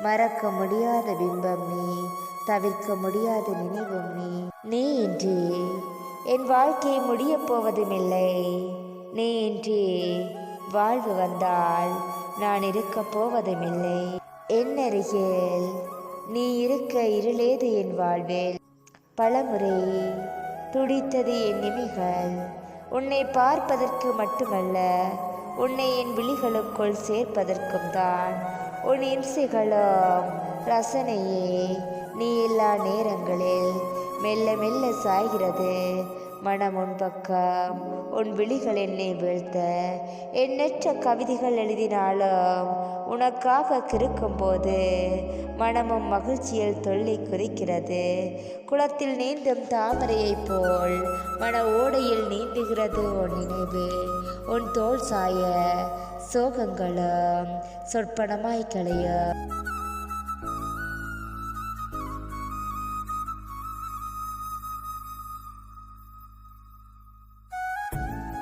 மறக்க முடியாத பிம்பம் நீ தவிர்க்க முடியாத நினைவும் நீ. நீ இன்றி என் வாழ்க்கை முடியப் போவதுமில்லை. நீ இன்றி வாழ்வு வந்தால் நான் இருக்கப் போவதுமில்லை. என் அருகில் நீ இருக்க இருளேது என் வாழ்வில். பலமுறை துடித்தது என் நிமிகள் உன்னை பார்ப்பதற்கு மட்டுமல்ல உன்னை என் விழிகளுக்குள் சேர்ப்பதற்கும் தான் உன் இம்சைகளும் ரசனையே நீ எல்லா நேரங்களில் மெல்ல மெல்ல சாய்கிறது. மனம் உன் பக்கம் உன் விழிகள் என்னை வீழ்த்த. எண்ணற்ற கவிதைகள் எழுதினாலும் உனக்காக கிறுக்கும்போது மனமும் மகிழ்ச்சியில் தொல்லை குறிக்கிறது. குளத்தில் நீந்தும் தாமரையைப் போல் மன ஓடையில் நீந்துகிறது உன் நினைவு. உன் தோல் சாய சோகங்களும் சொற்பனமாய் களையும்.